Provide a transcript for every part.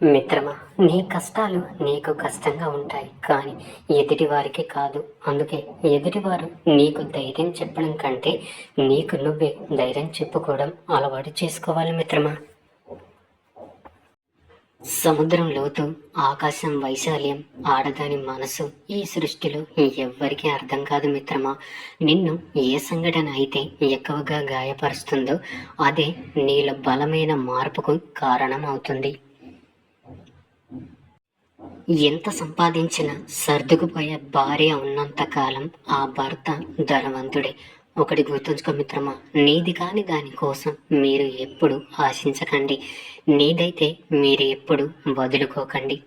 మిత్రమా నీ కష్టాలు నీకు కష్టంగా ఉంటాయి కానీ ఎదుటి వారికి కాదు. అందుకే ఎదుటివారు నీకు ధైర్యం చెప్పడం కంటే నీకు నువ్వే ధైర్యం చెప్పుకోవడం అలవాటు చేసుకోవాలి మిత్రమా. సముద్రం లోతు ఆకాశం వైశాల్యం ఆడదాని మనసు ఈ సృష్టిలో ఎవ్వరికీ అర్థం కాదు మిత్రమా. నిన్ను ఏ సంఘటన అయితే ఎక్కువగా గాయపరుస్తుందో అదే నీలో బలమైన మార్పుకు కారణం అవుతుంది ఎంత సంపాదించినా సర్దుకుపోయే భార్య ఉన్నంత కాలం ఆ భర్త ధనవంతుడే. ఒకటి గుర్తుంచుకో మిత్రమా నీది కాని దాని కోసం మీరు ఎప్పుడు ఆశించకండి. నీదైతే మీరు ఎప్పుడు వదులుకోకండి.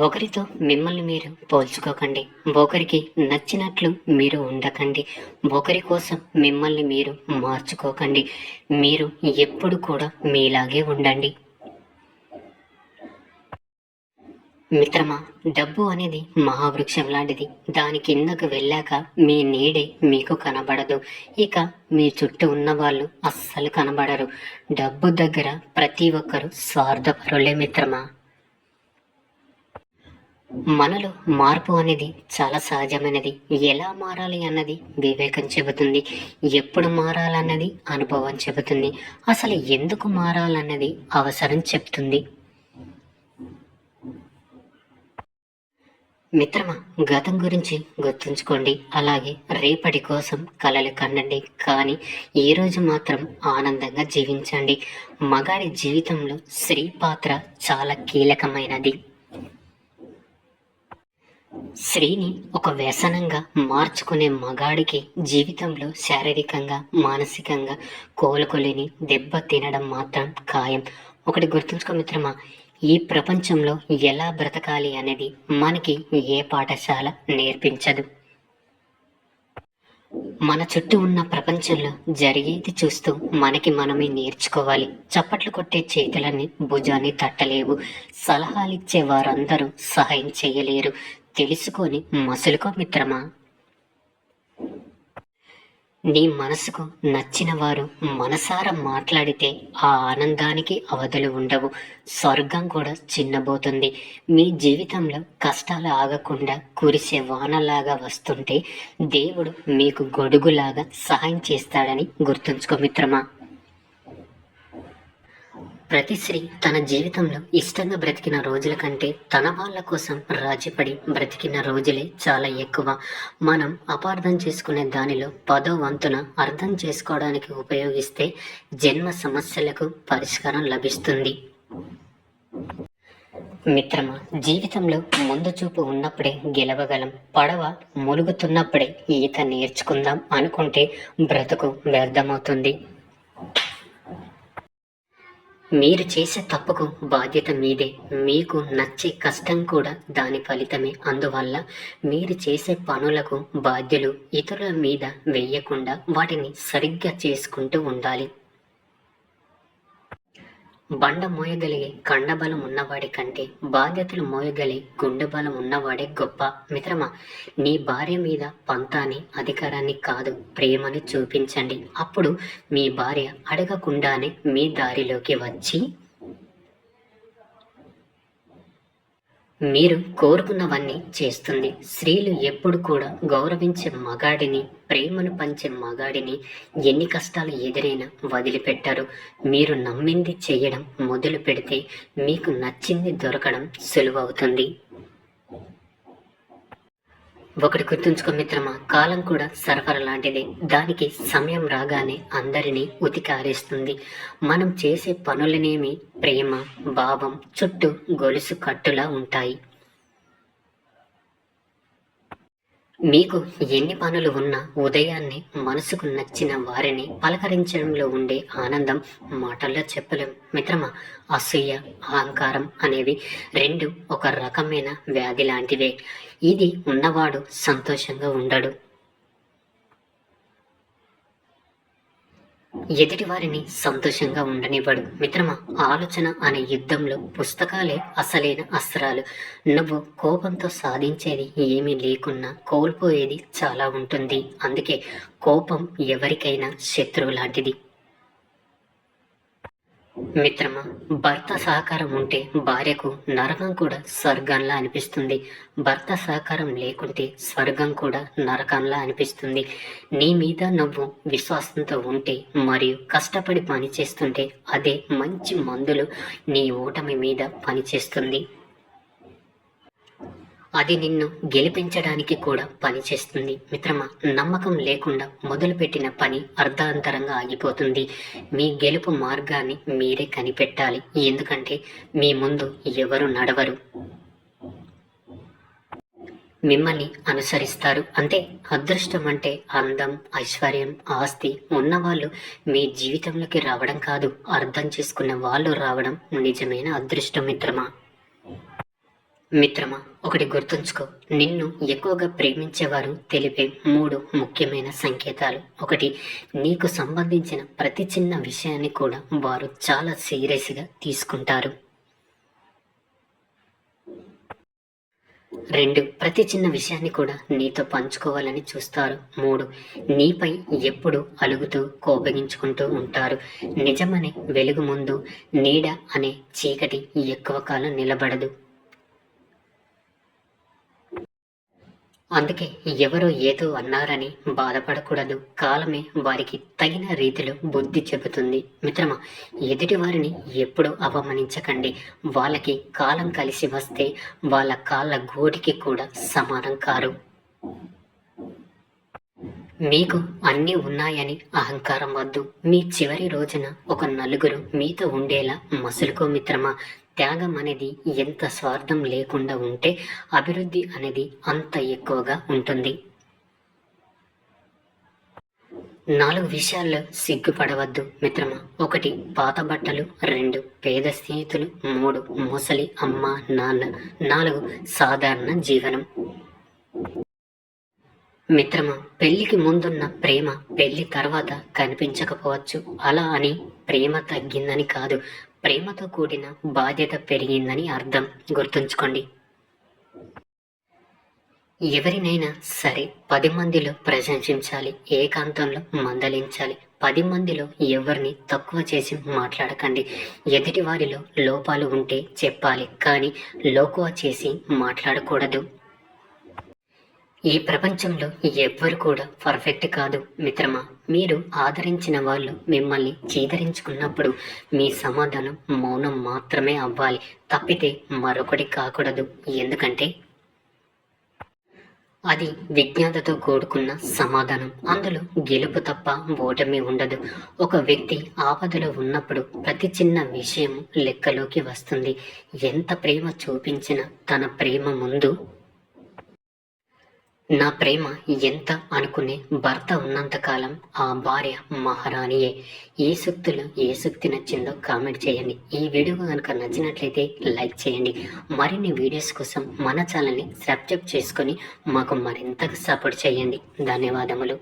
ఒకరితో మిమ్మల్ని మీరు పోల్చుకోకండి. ఒకరికి నచ్చినట్లు మీరు ఉండకండి. ఒకరి కోసం మిమ్మల్ని మీరు మార్చుకోకండి. మీరు ఎప్పుడు కూడా మీలాగే ఉండండి. మిత్రమా డబ్బు అనేది మహావృక్షం లాంటిది. దాని కిందకు వెళ్ళాక మీ నీడే మీకు కనబడదు. ఇక మీ చుట్టూ ఉన్న వాళ్ళు అస్సలు కనబడరు. డబ్బు దగ్గర ప్రతి ఒక్కరు స్వార్థపరులే మిత్రమా. మనలో మార్పు అనేది చాలా సహజమైనది. ఎలా మారాలి అన్నది వివేకం చెబుతుంది. ఎప్పుడు మారాలన్నది అనుభవం చెబుతుంది. అసలు ఎందుకు మారాలన్నది అవసరం చెప్తుంది. మిత్రమా గతం గురించి గుర్తుంచుకోండి. అలాగే రేపటి కోసం కలలు కండండి కానీ ఈరోజు రోజు మాత్రం ఆనందంగా జీవించండి. మగాడి జీవితంలో స్త్రీ పాత్ర చాలా కీలకమైనది. స్త్రీని ఒక వ్యసనంగా మార్చుకునే మగాడికి జీవితంలో శారీరకంగా మానసికంగా కోలుకోలేని దెబ్బ తినడం మాత్రం ఖాయం. ఒకటి గుర్తుంచుకో మిత్రమా ఈ ప్రపంచంలో ఎలా బ్రతకాలి అనేది మనకి ఏ పాఠశాల నేర్పించదు. మన చుట్టూ ఉన్న ప్రపంచంలో జరిగేది చూస్తూ మనకి మనమే నేర్చుకోవాలి. చప్పట్లు కొట్టే చేతులని భుజాన్ని తట్టలేవు. సలహాలిచ్చే వారందరూ సహాయం చేయలేరు. తెలుసుకొని మసులుకో మిత్రమా? నీ మనసుకు నచ్చిన వారు మనసారా మాట్లాడితే ఆ ఆనందానికి అవధులు ఉండవు. స్వర్గం కూడా చిన్నబోతుంది. మీ జీవితంలో కష్టాలు ఆగకుండా కురిసే వానలాగా వస్తుంటే దేవుడు మీకు గొడుగులాగా సహాయం చేస్తాడని గుర్తుంచుకో మిత్రమా. ప్రతి స్త్రీ తన జీవితంలో ఇష్టంగా బ్రతికిన రోజుల కంటే తన వాళ్ళ కోసం రాజీపడి బ్రతికిన రోజులే చాలా ఎక్కువ. మనం అపార్థం చేసుకునే దానిలో పదో వంతున అర్థం చేసుకోవడానికి ఉపయోగిస్తే జన్మ సమస్యలకు పరిష్కారం లభిస్తుంది. మిత్రమా జీవితంలో ముందు చూపు ఉన్నప్పుడే గెలవగలం. పడవ ములుగుతున్నప్పుడే ఈత నేర్చుకుందాం అనుకుంటే బ్రతుకు వ్యర్థమవుతుంది. మీరు చేసే తప్పుకు బాధ్యత మీదే. మీకు నచ్చే కష్టం కూడా దాని ఫలితమే. అందువల్ల మీరు చేసే పనులకు బాధ్యులు ఇతరుల మీద వెయ్యకుండా వాటిని సరిగ్గా చేసుకుంటూ ఉండాలి. బండ మోయగలిగే కండబలం ఉన్నవాడి కంటే బాధ్యతలు మోయగలిగే గుండె బలం ఉన్నవాడే గొప్ప మిత్రమా? నీ భార్య మీద పంతాన్ని అధికారాన్ని కాదు ప్రేమను చూపించండి. అప్పుడు మీ భార్య అడగకుండానే మీ దారిలోకి వచ్చి మీరు కోరుకున్నవన్నీ చేస్తుంది. స్త్రీలు ఎప్పుడు కూడా గౌరవించే మగాడిని ప్రేమను పంచే మగాడిని ఎన్ని కష్టాలు ఎదురైనా వదిలిపెట్టారు. మీరు నమ్మింది చేయడం మొదలు పెడితే మీకు నచ్చింది దొరకడం సులువవుతుంది. ఒకటి గుర్తుంచుకో మిత్రమా కాలం కూడా సరఫరా లాంటిదే. దానికి సమయం రాగానే అందరినీ ఉతికారేస్తుంది. మనం చేసే పనులనేమి ప్రేమ భావం చుట్టూ గొలుసు కట్టులా ఉంటాయి. మీకు ఎన్ని పనులు ఉన్నా ఉదయాన్నే మనసుకు నచ్చిన వారిని పలకరించడంలో ఉండే ఆనందం మాటల్లో చెప్పలేం. మిత్రమా అసూయ అహంకారం అనేవి రెండు ఒక రకమైన వ్యాధి లాంటివే. ఇది ఉన్నవాడు సంతోషంగా ఉండడు. ఎదుటి వారిని సంతోషంగా ఉండనివ్వడు. మిత్రమా ఆలోచన అనే యుద్ధంలో పుస్తకాలే అసలైన అస్త్రాలు. నువ్వు కోపంతో సాధించేది ఏమీ లేకున్నా కోల్పోయేది చాలా ఉంటుంది. అందుకే కోపం ఎవరికైనా శత్రువు లాంటిది. మిత్రమా భర్త సహకారం ఉంటే భార్యకు నరకం కూడా స్వర్గంలా అనిపిస్తుంది. భర్త సహకారం లేకుంటే స్వర్గం కూడా నరకంలా అనిపిస్తుంది. నీ మీద నువ్వు విశ్వాసంతో ఉంటే మరియు కష్టపడి పని చేస్తుంటే అదే మంచి మందులు నీ ఓటమి మీద పనిచేస్తుంది. అది నిన్ను గెలిపించడానికి కూడా పనిచేస్తుంది మిత్రమా నమ్మకం లేకుండా మొదలుపెట్టిన పని అర్ధాంతరంగా ఆగిపోతుంది. మీ గెలుపు మార్గాన్ని మీరే కనిపెట్టాలి. ఎందుకంటే మీ ముందు ఎవరు నడవరు. మిమ్మల్ని అనుసరిస్తారు. అంతే అదృష్టం అంటే అందం ఐశ్వర్యం ఆస్తి ఉన్నవాళ్ళు మీ జీవితంలోకి రావడం కాదు. అర్థం చేసుకున్న వాళ్ళు రావడం నిజమైన అదృష్టం మిత్రమా. మిత్రమా ఒకటి గుర్తుంచుకో. నిన్ను ఎక్కువగా ప్రేమించేవారు తెలిపే మూడు ముఖ్యమైన సంకేతాలు. ఒకటి నీకు సంబంధించిన ప్రతి చిన్న విషయాన్ని కూడా వారు చాలా సీరియస్గా తీసుకుంటారు. రెండు ప్రతి చిన్న విషయాన్ని కూడా నీతో పంచుకోవాలని చూస్తారు. మూడు నీపై ఎప్పుడు అలుగుతూ కోపగించుకుంటూ ఉంటారు. నిజమనే వెలుగు ముందు నీడ అనే చీకటి ఎక్కువ కాలం నిలబడదు. అందుకే ఎవరో ఏదో అన్నారని బాధపడకూడదు. కాలమే వారికి తగిన రీతిలో బుద్ధి చెబుతుంది. మిత్రమా ఎదుటి వారిని ఎప్పుడు అవమానించకండి. వాళ్ళకి కాలం కలిసి వస్తే వాళ్ళ కాళ్ళ గోటికి కూడా సమానం కారు. మీకు అన్నీ ఉన్నాయని అహంకారం వద్దు. మీ చివరి రోజున ఒక నలుగురు మీతో ఉండేలా మసులుకో మిత్రమా. త్యాగం అనేది ఎంత స్వార్థం లేకుండా ఉంటే అభివృద్ధి అనేది అంత ఎక్కువగా ఉంటుంది. నాలుగు విషయాల్లో సిగ్గుపడవద్దు మిత్రమా. ఒకటి పాత బట్టలు. రెండు పేద స్నేహితులు. మూడు ముసలి అమ్మ నాన్న. నాలుగు సాధారణ జీవనం. మిత్రమా పెళ్ళికి ముందున్న ప్రేమ పెళ్ళి తర్వాత కనిపించకపోవచ్చు. అలా అని ప్రేమ తగ్గిందని కాదు. ప్రేమతో కూడిన బాధ్యత పెరిగిందని అర్థం. గుర్తుంచుకోండి. ఎవరినైనా సరే పది మందిలో ప్రశంసించాలి ఏకాంతంలో మందలించాలి. పది మందిలో ఎవరిని తక్కువ చేసి మాట్లాడకండి. ఎదుటి వారిలో లోపాలు ఉంటే చెప్పాలి కానీ లోకువ చేసి మాట్లాడకూడదు. ఈ ప్రపంచంలో ఎవ్వరు కూడా పర్ఫెక్ట్ కాదు మిత్రమా. మీరు ఆదరించిన వాళ్ళు మిమ్మల్ని చీదరించుకున్నప్పుడు మీ సమాధానం మౌనం మాత్రమే అవ్వాలి. తప్పితే మరొకటి కాకూడదు. ఎందుకంటే అది విజ్ఞాతతో కూడుకున్న సమాధానం. అందులో గెలుపు తప్ప ఓటమి ఉండదు. ఒక వ్యక్తి ఆపదలో ఉన్నప్పుడు ప్రతి చిన్న విషయం లెక్కలోకి వస్తుంది. ఎంత ప్రేమ చూపించినా తన ప్రేమ ముందు నా ప్రేమ ఎంత అనుకునే భర్త ఉన్నంతకాలం ఆ భార్య మహారాణియే. ఏ సూక్తులు ఏ సూక్తి నచ్చిందో కామెంట్ చేయండి. ఈ వీడియో కనుక నచ్చినట్లయితే లైక్ చేయండి. మరిన్ని వీడియోస్ కోసం మన ఛానల్ని సబ్స్క్రైబ్ చేసుకొని మాకు మరింతగా సపోర్ట్ చేయండి. ధన్యవాదములు.